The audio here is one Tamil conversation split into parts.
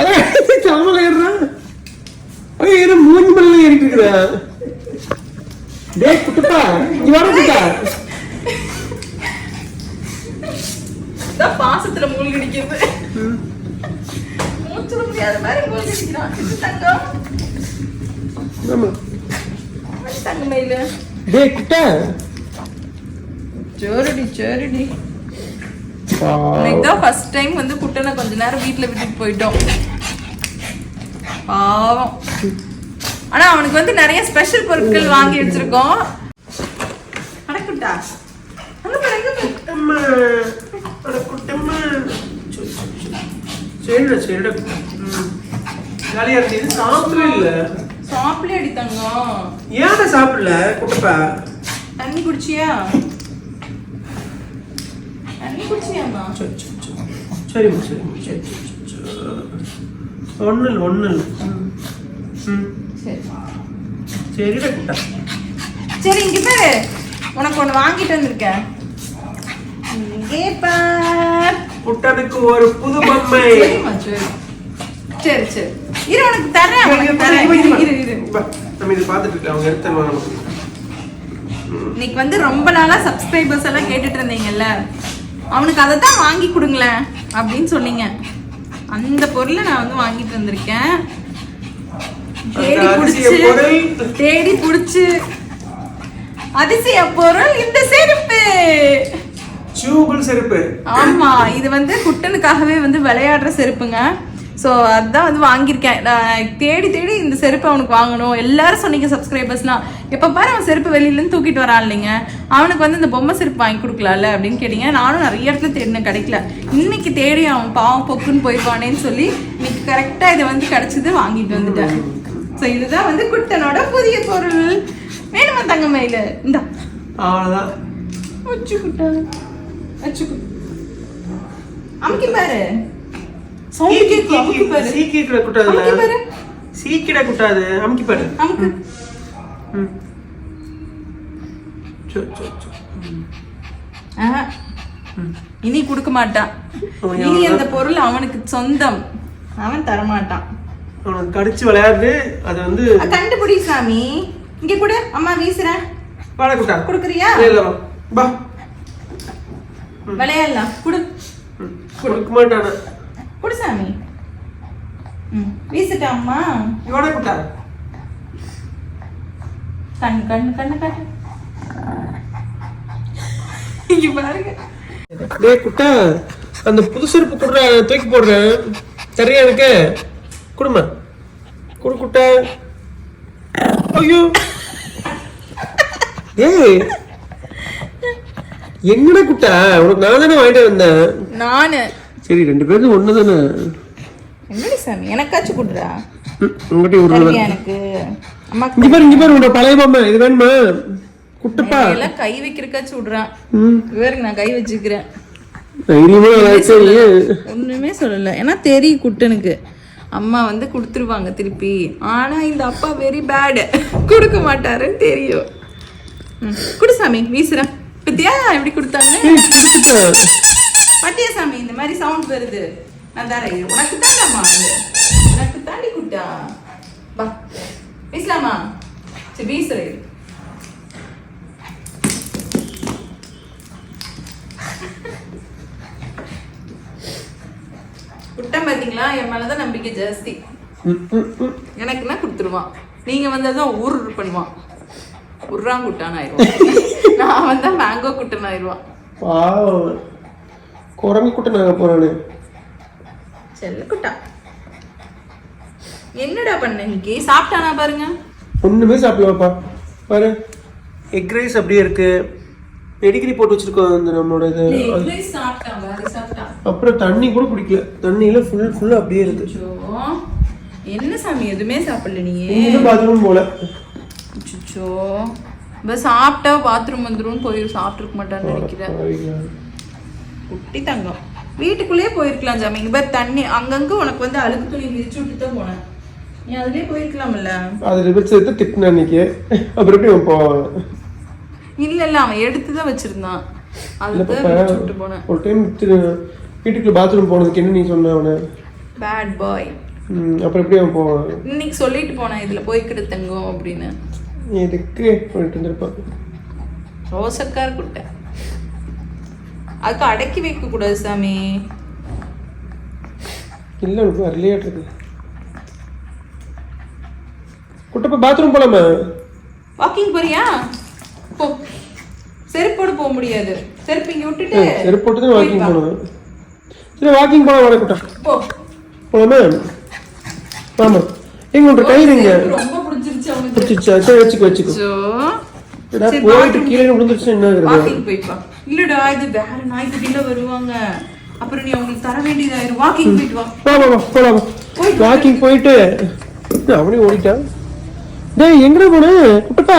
தலைமையில ஏறுறான் ஏற மூஞ்சி மேல ஏறிட்டு இருக்கிற டேய் குட்டப்பா இங்க வர குட்டா இதான் பாசத்துல மூழ்கடிக்கிறது மூச்சுட முடியாத மாதிரி மூழ்கடிக்கிறான் இது தங்கம். ஆமா. வாடி தங்கமயிலு டேய் குட்டா சேருடி சேருடி. இன்னைக்கு தான் ஃபர்ஸ்ட் டைம் வந்து குட்டனை கொஞ்ச நேரம் வீட்ல விட்டுட்டு போயிட்டோம். பாவம். ஆனா அவனுக்கு வந்து நிறைய ஸ்பெஷல் பொருட்கள் வாங்கி வச்சிருக்கோம். அடக்குட்டா. சாப்பிடல அடி தங்கம். ஏன் சாப்பிடல குட்டப்பா? தண்ணி குடிச்சியா? தண்ணி குடிச்சியாமா சரி, சரி, சரி. சரிம்மா சரிம்மா. சரி. ம். சரி. சரிடா குட்டா. சரி இங்க பாரு. உனக்கு ஒண்ணு வாங்கிட்டு வந்திருக்கேன். இங்கே பார். குட்டனுக்கு ஒரு புது பொம்மை. சரி சரி. இரு உனக்கு தரேன் நம்ம இது பார்த்துட்டு இருக்கோம் அவங்க எடுத்து தருவாங்க நமக்கு. இன்னைக்கு வந்து ரொம்ப நாளா சப்ஸ்கிரைபர்ஸ் எல்லாம் கேட்டுட்டு இருந்தீங்கல்ல. அவனுக்கு அதை தான் வாங்கி கொடுங்களேன் அப்படின்னு சொன்னீங்க. அந்த பொருளை நான் வந்து வாங்கிட்டு வந்திருக்கேன். தேடி புடிச்சு பொருள். தேடி புடிச்சு. அதிசய பொருள் இந்த செருப்பு. செருப்பு. ஆமா இது வந்து குட்டனுக்காகவே வந்து விளையாடுற செருப்புங்க. ஸோ அதான் வந்து வாங்கியிருக்கேன். தேடி தேடி இந்த செருப்பு அவனுக்கு வாங்கணும். எல்லாரும் சொன்னீங்க சப்ஸ்கிரைபர்ஸ்லாம் எப்போ பாரு அவன் செருப்பு வெளியிலேருந்து தூக்கிட்டு வரான் இல்லைங்க. அவனுக்கு வந்து இந்த பொம்மை செருப்பு வாங்கி கொடுக்கலாம்ல அப்படின்னு கேட்டீங்க. நானும் நிறைய இடத்துல தேடினேன் கிடைக்கல. இன்னைக்கு தேடி அவன் பாவம் பொக்குன்னு போய்ப்பானேன்னு சொல்லி இன்னைக்கு கரெக்டாக இதை வந்து கிடச்சிது வாங்கிட்டு வந்துட்டேன். ஸோ இதுதான் வந்து குட்டனோட புதிய பொருள். வேணுமா தங்கமயில இந்தா. அவ்வளவுதான். வச்சுக்கிட்டா வச்சுக்கு. அமுக்கி பாரு. சவுண்ட் கேட்கும் அமுக்கி பாரு. சீக்கிர குட்டாதுல. அமுக்கி பாரு. சீக்கிர குட்டாது. அமுக்கி பாரு. அமுக்கு. ம். சோ, சோ, சோ. ஆஹா. இனி கொடுக்க மாட்டான். இனி அந்த பொருள் அவனுக்கு சொந்தம். அவன் தர மாட்டான் அவனுக்கு கடிச்சு விளையாடுது. அது வந்து கண்டுபிடி சாமி. இங்க கூட. அம்மா வீசுறேன் வாடா குட்டா. கொடுக்குறியா? இல்ல, வா. விளையாடலாம். குடு. கொடுக்க மாட்டானா. குடு சாமி. ம் வீசுட்டா அம்மா. வாடா குட்டா கண்ணு கண்ணு கண்ணு கண்ணு இங்க பாருங்க. டேய் குட்டா அந்த புது செருப்பு குடுற தூக்கி போடுறேன் சரியா எனக்கு குடுமா. குடு குட்டா. ஐயோ. ஏய் எங்கடா குட்டா? உனக்கு நான் தானே வாங்கிட்டு வந்தேன்? நானு. சரி ரெண்டு பேரும் ஒண்ணு தானே என்னடி சாமி எனக்காச்சும் ஒரு தருவியா எனக்கு? இங்க பாரு இங்க பாரு உன்னோட பழைய பொம்மை இது வேணுமா? குட்டப்பா. எல்லாம் கை வைக்கிறக்காச்சும் விடுறான் ம். இவருக்கு நான் கை வச்சுக்கிறேன். ஒண்ணுமே சொல்லல. ஏன்னா தெரியும் குட்டனுக்கு. அம்மா வந்து கொடுத்துருவாங்க திருப்பி. ஆனா இந்த அப்பா வெரி பேடு கொடுக்க மாட்டாருன்னு தெரியும். குடு சாமி வீசுறேன். பத்தியா? எப்படி கொடுத்தாங்க? பட்டியசாமி பட்டியா சாமி இந்த மாதிரி சவுண்ட் வருது. நான் தரேன். உனக்கு தாண்டாமா உனக்கு தாண்டி குட்டா பா பேசலாமா? சரி பேசுறேன் குட்டம் பாத்தீங்களா? என் மேலதான் நம்பிக்கை ஜாஸ்தி. எனக்குன்னா கொடுத்துருவான் நீங்க வந்ததுதான் ஊர் பண்ணுவான் உர்றாங்குட்டான் ஆயிடுவான் நான் வந்தா மேங்கோ குட்டன் ஆயிடுவான் குரங்கு குட்டை நாங்கள் போறானே. செல்ல குட்டா. என்னடா பண்ண இன்னைக்கு? சாப்பிட்டானா பாருங்க. ஒண்ணுமே சாப்பிடலாம்ப்பா பாரு. எக் ரைஸ் அப்படியே இருக்கு. பெடிகிரி போட்டு வச்சிருக்கோம் அந்த நம்மளோட இது. அப்புறம் தண்ணி கூட குடிக்கல. தண்ணியில ஃபுல் ஃபுல்லா அப்படியே இருக்கு. அச்சோ. என்ன சாமி எதுவுமே சாப்பிடல நீ எங்கேயும் பாத்ரூம் போல. அச்சோ இப்போ சாப்பிட்டா பாத்ரூம் வந்துரும் போய் சாப்பிட்டுருக்க மாட்டான்னு நினைக்கிறேன். குட்டி தங்கம். வீட்டுக்குள்ளேயே போயிருக்கலாம் சாமி இங்க பாரு தண்ணி அங்கங்க உனக்கு வந்து அழுக்கு துணி விரிச்சு விட்டு தான் போனேன். நீ அதுலயே போயிருக்கலாம்ல? எடுத்து திட்டின அன்னைக்கு. அப்புறம் எப்படி போவான் இல்ல இல்ல அவன் எடுத்து தான் வச்சிருந்தான். அதுதான் ஒரு டைம் வீட்டுக்குள்ள பாத்ரூம் போனதுக்கு என்ன நீ சொன்ன அவனை? பேட் பாய் அப்புறம் எப்படி அவன் போவான்? இன்னைக்கு சொல்லிட்டு போனேன் இதுல போய்க்கிட்டு தங்கம் அப்படின்னு. எதுக்கு? பண்ணிட்டு இருந்திருப்பான் ரோசக்கார் குட்டை. அதுக்கு அடக்கி வைக்க கூடாது சாமி. இல்ல வரலையாட்டு இருக்கு. குட்டப்ப பாத்ரூம் போலாமா? வாக்கிங் போறியா? போ. செருப்போடு போக முடியாது. செருப்பு இங்க விட்டுட்டு செருப்பு போட்டு தான் வாக்கிங். போனோம் சரி வாக்கிங் போலாம் வர குட்டா. போ. போலாமா? ஆமா எங்க உன்ற கயிறு செருப்பு ரொம்ப பிடிச்சிருச்சு அவனுக்கு. பிடிச்சிச்சா சரி வச்சுக்கோ வச்சுக்கோ. போயிட்டு கீழே விழுந்துருச்சு என்ன ஆகுறது வாக்கிங் வா. இல்லடா இது வேற நாய்க்குட்டில வருவாங்க. அப்புறம் நீ அவங்களுக்கு தர வேண்டியதாயிரும் வாக்கிங் போயிட்டு வா. போலாம் வாக்கிங் போயிட்டு அவனே ஓடிட்டான். டேய் எங்கடா போன? குட்டப்பா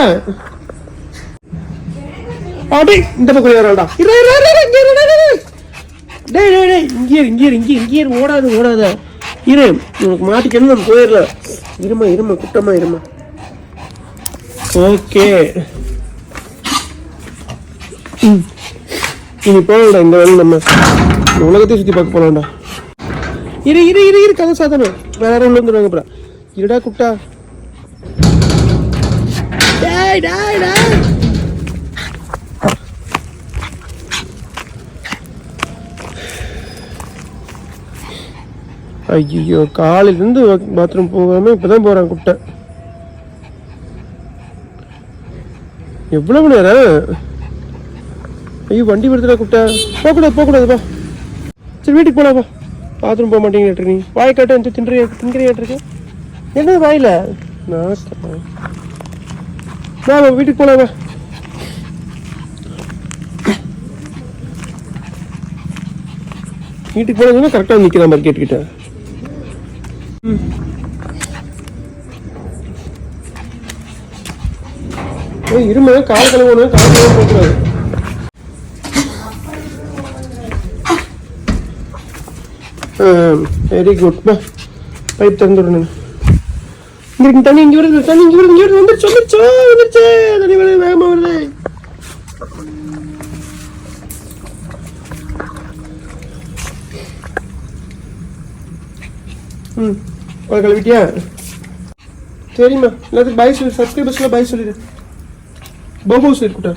அடே இந்த பக்கம் ஏறாடா இரு இரு இரு இங்க இரு. டேய் டேய் டேய் இங்கே இரு இங்கே இரு இங்கே இங்கே இரு ஓடாத ஓடாத. இரு உனக்கு மாட்டிக்கணும் நம்ம போயிடலாம். இருமா இருமா குட்டமா இருமா. ஓகே. ம். இனி போகலடா இந்த வேலை நம்ம இந்த சுற்றி பார்க்க போகலாம்டா இரு இரு இரு இரு கதை சாதனம் வேற யாரும் உள்ள வந்துடுவாங்க அப்புறம் இருடா குட்டா டேய் டேய் டேய். ஐயோ காலையிலேருந்து பாத்ரூம் போகாம இப்பதான் போறான் குட்டை எவ்வளவு நேரம்? ஐயோ வண்டி வருதுடா கூப்பிட்டா போகக்கூடாது போகக்கூடாதுப்பா சரி வீட்டுக்கு போலாம் பாத்ரூம் போக மாட்டேங்கிட்டு நீ வாய் காட்ட வந்து தின்றியா தின்கிறியாட்டிருக்கு என்ன வாயில? நான் வீட்டுக்கு போலாம் வீட்டுக்கு போனதுன்னா கரெக்டாக நிற்கிற மாதிரி கேட்டுக்கிட்டேன் ஏய், இருமா கால் கழுவணும் கால் கழுவ போகக்கூடாது. வெரி குட் பா பைப் திறந்து விடணும் இங்க இருக்கு தண்ணி இங்க வருது தண்ணி இங்க வருது இங்க வருது வந்துருச்சு வந்துருச்சு வந்துருச்சு தண்ணி வருது வேகமா வருது ம் ஒரு கழுவிட்டியா சரிம்மா எல்லாத்துக்கும் பாய் சொல்லி சப்ஸ்கிரைபர்ஸ்லாம் பாய் சொல்லிடு பஹூஸ் இருக்குட்டா